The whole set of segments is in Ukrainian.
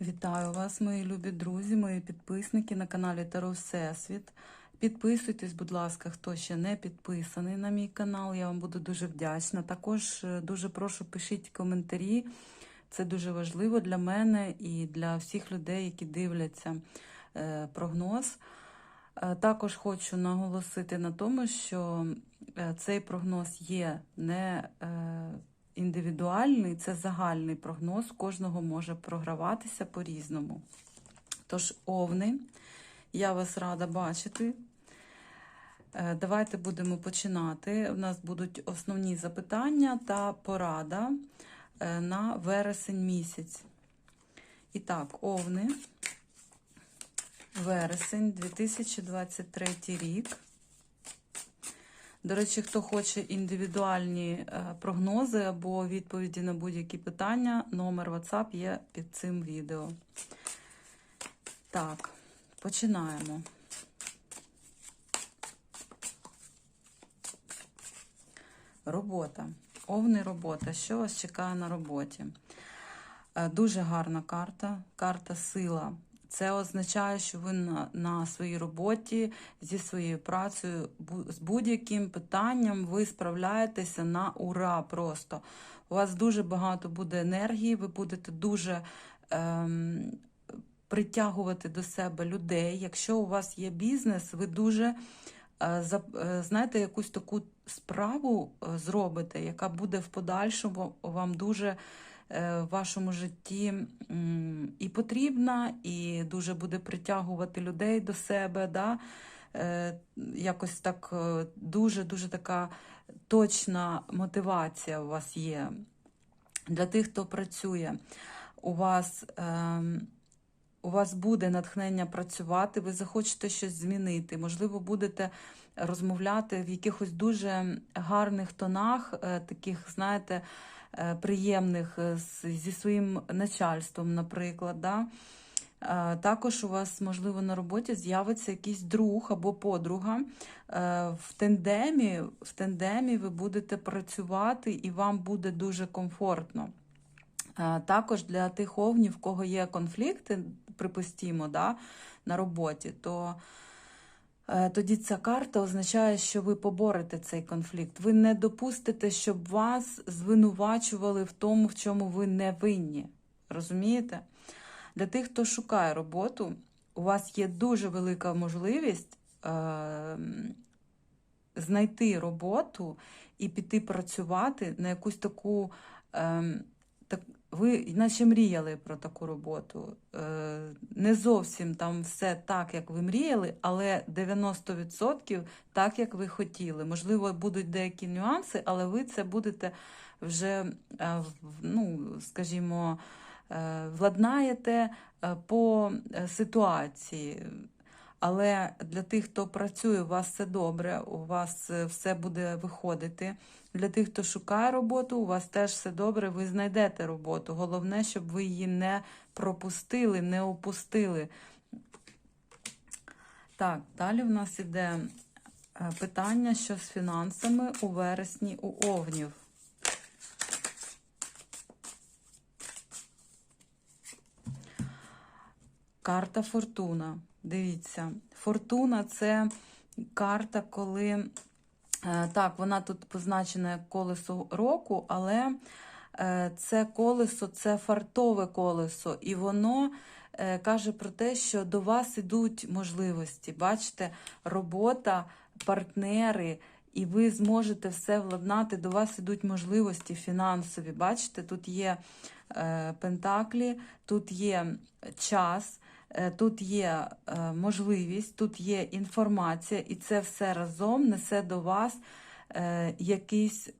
Вітаю вас, мої любі друзі, мої підписники на каналі Таро Всесвіт. Підписуйтесь, будь ласка, хто ще не підписаний на мій канал. Я вам буду дуже вдячна. Також е, дуже прошу пишіть коментарі. Це дуже важливо для мене і для всіх людей, які дивляться е, прогноз. Е, Також хочу наголосити на тому, що цей прогноз є не індивідуальний, це загальний прогноз. Кожного може програватися по-різному. Тож, овни, я вас рада бачити. Е, Давайте будемо починати. У нас будуть основні запитання та порада е, на вересень місяць. І так, овни. Вересень 2023 рік. До речі, хто хоче індивідуальні е, прогнози або відповіді на будь-які питання, номер WhatsApp є під цим відео. Так, починаємо. Робота. Овни робота. Що вас чекає на роботі? Е, Дуже гарна карта, карта сила. Це означає, що ви на, на своїй роботі зі своєю працею з будь-яким питанням ви справляєтеся на ура просто. У вас дуже багато буде енергії, ви будете дуже ем, притягувати до себе людей. Якщо у вас є бізнес, ви дуже е, за- е, знаєте, якусь таку справу е, зробите, яка буде в подальшому вам дуже в вашому житті і потрібна, і дуже буде притягувати людей до себе. Да? Е, Якось так е, дуже-дуже така точна мотивація у вас є. Для тих, хто працює, у вас. ем, у вас буде натхнення працювати, ви захочете щось змінити. Можливо, будете розмовляти в якихось дуже гарних тонах, е, таких, знаєте, е, приємних е, зі своїм начальством, наприклад. Да? Е, Також у вас, можливо, на роботі з'явиться якийсь друг або подруга. Е, В тендемі, в тендемі ви будете працювати і вам буде дуже комфортно. Е, Також для тих овнів, в кого є конфлікти, припустімо, да, на роботі, то е, тоді ця карта означає, що ви поборете цей конфлікт. Ви не допустите, щоб вас звинувачували в тому, в чому ви не винні. Розумієте? Для тих, хто шукає роботу, у вас є дуже велика можливість е, знайти роботу і піти працювати на якусь таку. Е, так, ви наче мріяли про таку роботу. Е, не зовсім там все так, як ви мріяли, але 90% так, як ви хотіли. Можливо, будуть деякі нюанси, але ви це будете вже, е, ну, скажімо, е, владнаєте по ситуації. Але для тих, хто працює, у вас все добре, у вас е, все буде виходити. Для тих, хто шукає роботу, у вас теж все добре, ви знайдете роботу. Головне, щоб ви її не пропустили, не опустили. Так, далі в нас іде е, питання, що з фінансами у вересні у овнів. Карта Фортуна. Дивіться, Фортуна це карта, коли е, так, вона тут позначена як колесо року, але е, це колесо це фартове колесо, і воно е, каже про те, що до вас ідуть можливості. Бачите, робота, партнери. І ви зможете все владнати, до вас ідуть можливості фінансові. Бачите, тут є е, пентаклі, тут є час, тут є е, можливість, тут є інформація, і це все разом несе до вас е, якийсь е,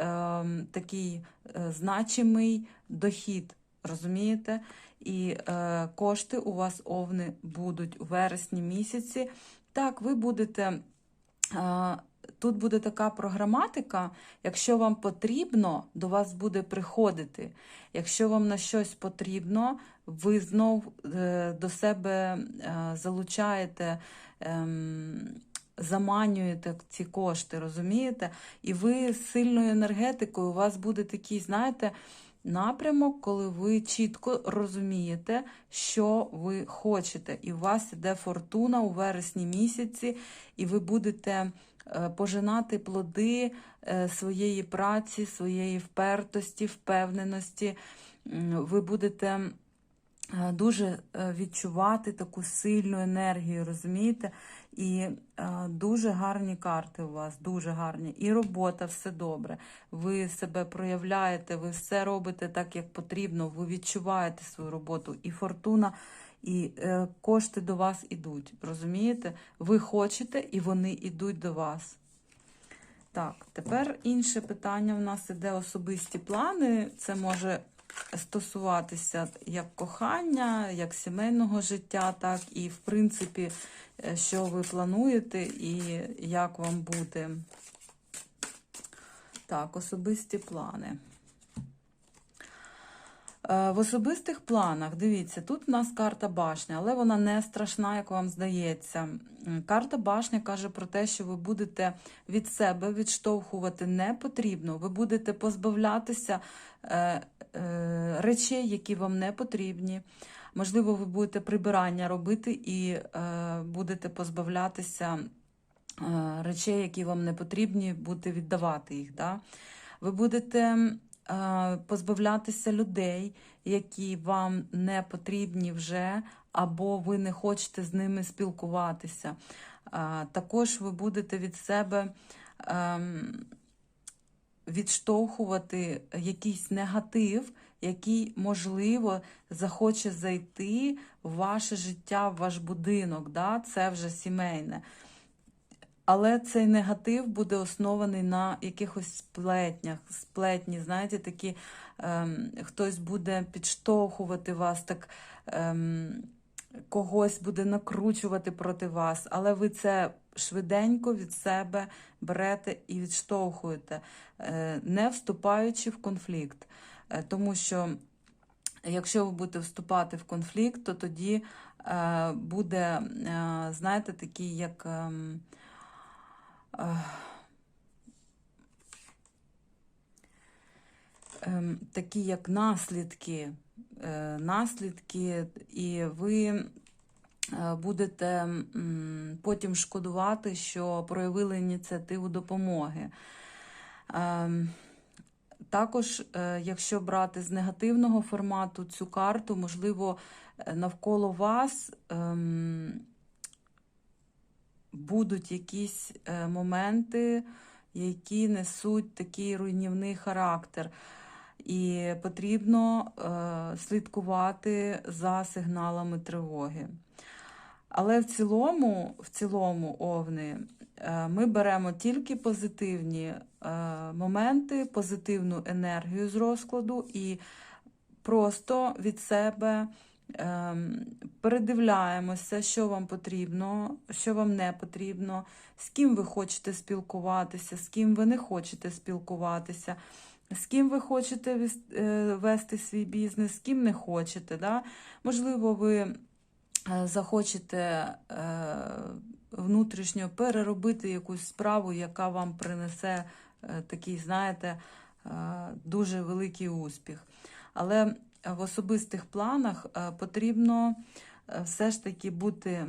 такий е, значимий дохід. Розумієте? І е, кошти у вас овни будуть у вересні місяці. Так, ви будете. Тут буде така програматика, якщо вам потрібно, до вас буде приходити. Якщо вам на щось потрібно, ви знов е, до себе е, залучаєте, ем, заманюєте ці кошти, розумієте? І ви з сильною енергетикою, у вас буде такий, знаєте, напрямок, коли ви чітко розумієте, що ви хочете. І у вас іде фортуна у вересні місяці, і ви будете пожинати плоди е, своєї праці, своєї впертості, впевненості. Ви будете е, дуже е, відчувати таку сильну енергію, розумієте? І е, дуже гарні карти у вас, дуже гарні. І робота, все добре. Ви себе проявляєте, ви все робите так, як потрібно, ви відчуваєте свою роботу. І фортуна, і е, кошти до вас ідуть. Розумієте? Ви хочете, і вони йдуть до вас. Так, тепер інше питання в нас іде особисті плани. Це може стосуватися як кохання, як сімейного життя, так і, в принципі, е, що ви плануєте і як вам бути. Так, особисті плани. Е, В особистих планах, дивіться, тут у нас карта башня, але вона не страшна, як вам здається. Карта башня каже про те, що ви будете від себе відштовхувати не потрібно. Ви будете позбавлятися е, е, речей, які вам не потрібні. Можливо, ви будете прибирання робити і будете позбавлятися речей, які вам не потрібні, будете віддавати їх. Да? Ви будете позбавлятися людей, які вам не потрібні вже, або ви не хочете з ними спілкуватися. Е, Також ви будете від себе ем, відштовхувати якийсь негатив, який, можливо, захоче зайти в ваше життя, в ваш будинок. Да? Це вже сімейне. Але цей негатив буде оснований на якихось сплетнях. Сплетні, знаєте, такі ем, хтось буде підштовхувати вас, так ем, когось буде накручувати проти вас, але ви це швиденько від себе берете і відштовхуєте, е, не вступаючи в конфлікт. Е, Тому що якщо ви будете вступати в конфлікт, то тоді е, буде, е, знаєте, такий як. е, такі як наслідки, е, наслідки, і ви е, будете потім шкодувати, що проявили ініціативу допомоги. Ем, Також, е, якщо брати з негативного формату цю карту, можливо, е, навколо вас ем, будуть якісь е, моменти, які несуть такий руйнівний характер. І потрібно е, слідкувати за сигналами тривоги. Але в цілому, в цілому, овни, е, ми беремо тільки позитивні е, моменти, позитивну енергію з розкладу і просто від себе передивляємося, що вам потрібно, що вам не потрібно, з ким ви хочете спілкуватися, з ким ви не хочете спілкуватися. З ким ви хочете е, вести свій бізнес, з ким не хочете. Да? Можливо, ви е, захочете е, внутрішньо переробити якусь справу, яка вам принесе такий, знаєте, дуже великий успіх. Але в особистих планах е, потрібно е, все ж таки бути е,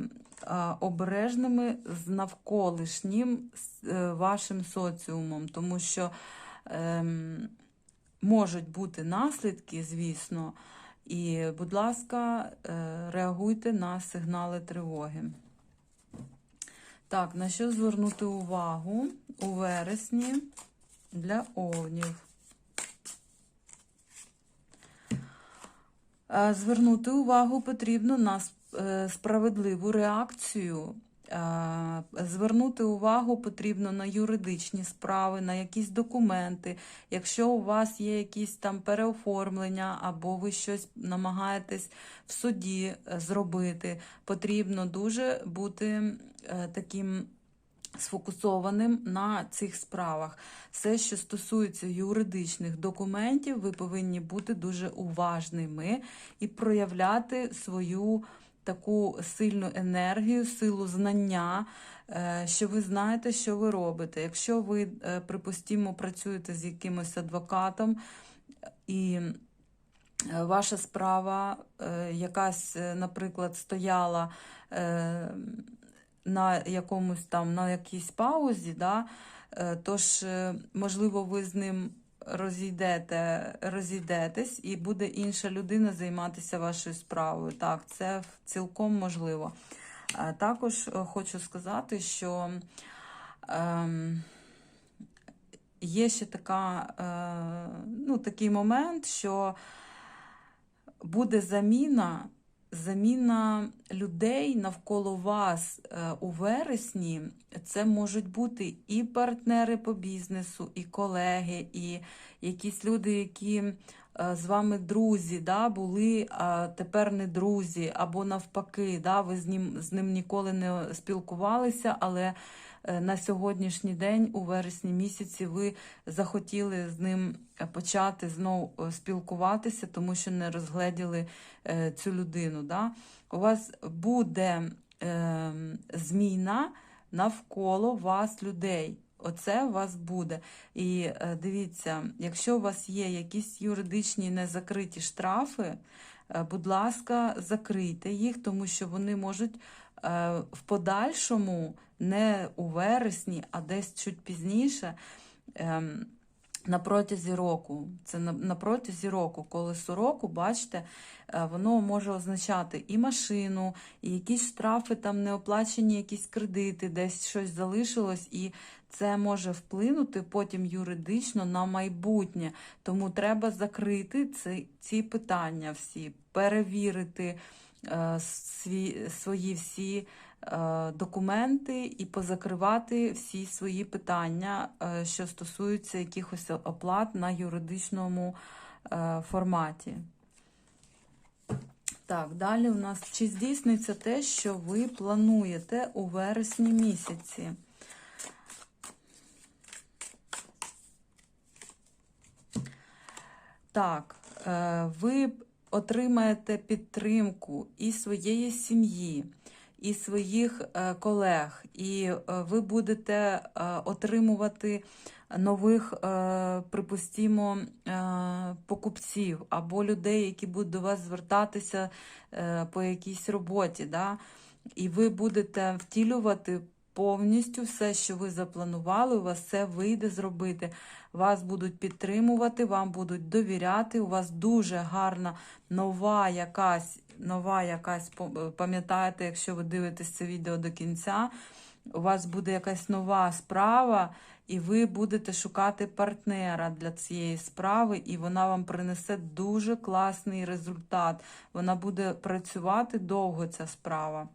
обережними з навколишнім е, вашим соціумом, тому що ем, можуть бути наслідки, звісно, і, будь ласка, е, реагуйте на сигнали тривоги. Так, на що звернути увагу у вересні для овнів? Звернути увагу потрібно на е, справедливу реакцію. Е, Звернути увагу потрібно на юридичні справи, на якісь документи. Якщо у вас є якісь там переоформлення, або ви щось намагаєтесь в суді е, зробити, потрібно дуже бути е, таким сфокусованим на цих справах. Все, що стосується юридичних документів, ви повинні бути дуже уважними і проявляти свою таку сильну енергію, силу знання, е, що ви знаєте, що ви робите. Якщо ви, е, припустімо, працюєте з якимось адвокатом і е, ваша справа якась, наприклад, стояла на якомусь там, на якійсь паузі, да? е, тож, е, можливо, ви з ним розійдете, розійдетесь, і буде інша людина займатися вашою справою. Так, це цілком можливо. Е, Також хочу сказати, що ем, є ще така, е, ну, такий момент, що буде заміна, заміна людей навколо вас е, у вересні. Це можуть бути і партнери по бізнесу, і колеги, і якісь люди, які е, з вами друзі, да, були, а тепер не друзі, або навпаки, да, ви з ним, з ним ніколи не спілкувалися, але на сьогоднішній день, у вересні місяці, ви захотіли з ним е, почати знову е, спілкуватися, тому що не розгледіли е, цю людину. Да? У вас буде е, зміна навколо вас людей. Оце у вас буде. І е, дивіться, якщо у вас є якісь юридичні незакриті штрафи, е, будь ласка, закрийте їх, тому що вони можуть е, в подальшому, не у вересні, а десь чуть пізніше. ем, на протязі року, це на протязі року, колесо року, бачите, е, воно може означати і машину, і якісь штрафи, там неоплачені якісь кредити, десь щось залишилось, і це може вплинути потім юридично на майбутнє. Тому треба закрити ці, ці питання всі, перевірити е, свої всі е, документи і позакривати всі свої питання, е, що стосуються якихось оплат на юридичному форматі. Так, далі у нас чи здійсниться те, що ви плануєте у вересні місяці? Так, ви отримаєте підтримку і своєї сім'ї, і своїх е, колег, і е, ви будете е, отримувати нових, припустімо, покупців або людей, які будуть до вас звертатися по якійсь роботі. Да? І ви будете втілювати повністю все, що ви запланували, у вас все вийде зробити. Вас будуть підтримувати, вам будуть довіряти. У вас дуже гарна нова якась, нова якась, пам'ятаєте, якщо ви дивитесь це відео до кінця, у вас буде якась нова справа, і ви будете шукати партнера для цієї справи, і вона вам принесе дуже класний результат. Вона буде працювати довго, ця справа.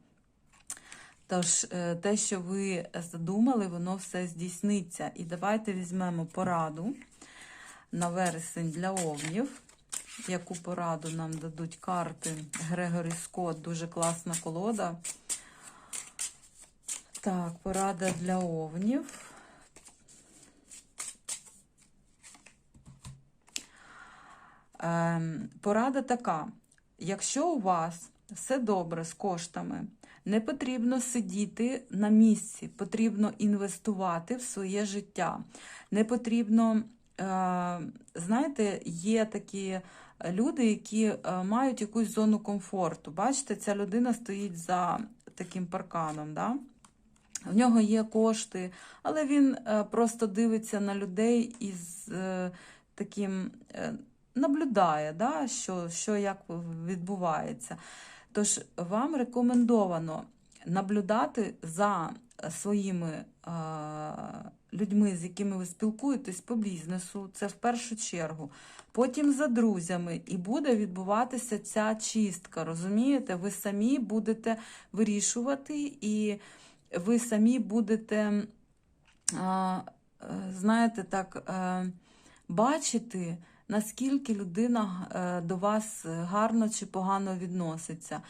Тож, е, те, що ви задумали, воно все здійсниться. І давайте візьмемо пораду на вересень для овнів. Яку пораду нам дадуть карти Грегорі Скотт, дуже класна колода. Так, порада для овнів. Ем, порада така: якщо у вас все добре з коштами, не потрібно сидіти на місці, потрібно інвестувати в своє життя. Не потрібно, е, знаєте, є такі люди, які е, мають якусь зону комфорту. Бачите, ця людина стоїть за таким парканом. Да? В нього є кошти, але він е, просто дивиться на людей із таким наблюдає, да, що, що як відбувається. Тож вам рекомендовано наблюдати за своїми людьми, з якими ви спілкуєтесь по бізнесу, це в першу чергу. Потім за друзями, і буде відбуватися ця чистка. Розумієте, ви самі будете вирішувати, і ви самі будете, е, знаєте, так, е, бачити наскільки людина е, до вас гарно чи погано відноситься.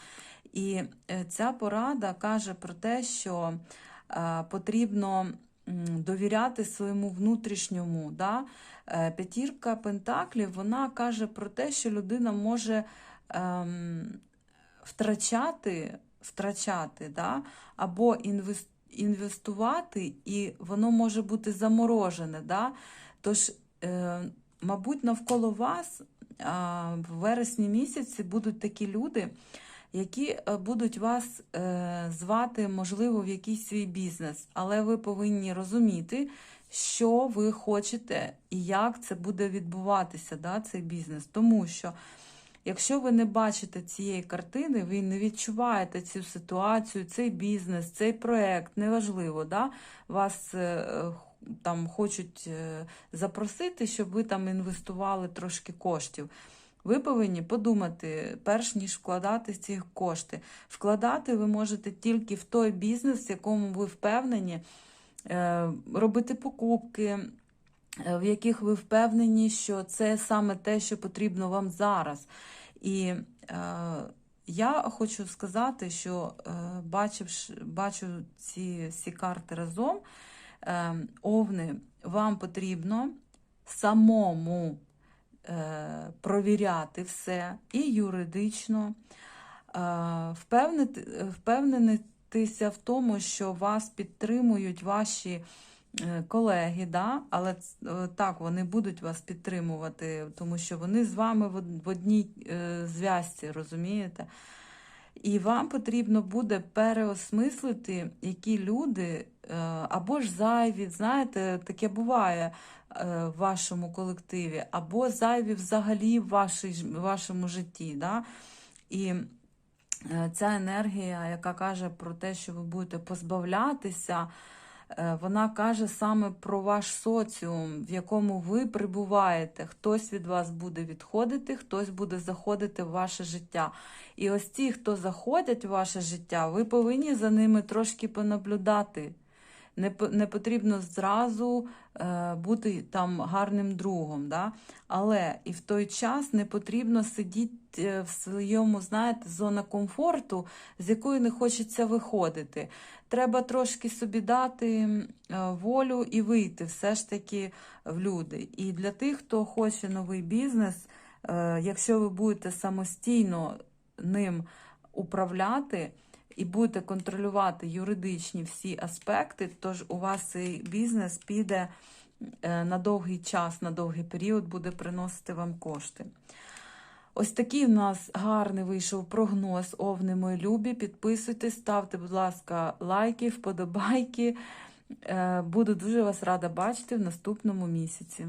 І е, ця порада каже про те, що е, потрібно довіряти своєму внутрішньому. Да? П'ятірка Пентаклів вона каже про те, що людина може ем, втрачати втрачати, да? або інвестувати, і воно може бути заморожене. Да? Тож Мабуть, навколо вас в вересні місяці будуть такі люди, які е, будуть вас е, звати, можливо, в якийсь свій бізнес, але ви повинні розуміти, що ви хочете і як це буде відбуватися, да, цей бізнес. Тому що, якщо ви не бачите цієї картини, ви не відчуваєте цю ситуацію, цей бізнес, цей проект, неважливо, да, вас е, там хочуть е, запросити, щоб ви там інвестували трошки коштів. Ви повинні подумати, перш ніж вкладати ці кошти. Вкладати ви можете тільки в той бізнес, в якому ви впевнені, е, робити покупки, е, в яких ви впевнені, що це саме те, що потрібно вам зараз. І я хочу сказати, що бачу ці всі карти разом, овни, вам потрібно самому е, провіряти все і юридично, е, впевнитися в тому, що вас підтримують ваші е, колеги, да? але так, вони будуть вас підтримувати, тому що вони з вами в одній зв'язці, розумієте? І вам потрібно буде переосмислити, які люди е, або ж зайві, знаєте, таке буває е, в вашому колективі, або зайві взагалі в вашому житті. Да? І е, ця енергія, яка каже про те, що ви будете позбавлятися, вона каже саме про ваш соціум, в якому ви прибуваєте. Хтось від вас буде відходити, хтось буде заходити в ваше життя. І ось ті, хто заходять в ваше життя, ви повинні за ними трошки понаблюдати. Не, не потрібно зразу е, бути там гарним другом, да? але і в той час не потрібно сидіти е, в своєму, знаєте, зона комфорту, з якої не хочеться виходити. Треба трошки собі дати е, волю і вийти все ж таки в люди. І для тих, хто хоче новий бізнес, е, якщо ви будете самостійно ним управляти і будете контролювати юридичні всі аспекти, тож у вас цей бізнес піде е, на довгий час, на довгий період, буде приносити вам кошти. Ось такий в нас гарний вийшов прогноз овни мої любі. Підписуйтесь, ставте, будь ласка, лайки, вподобайки. Е, Буду дуже вас рада бачити в наступному місяці.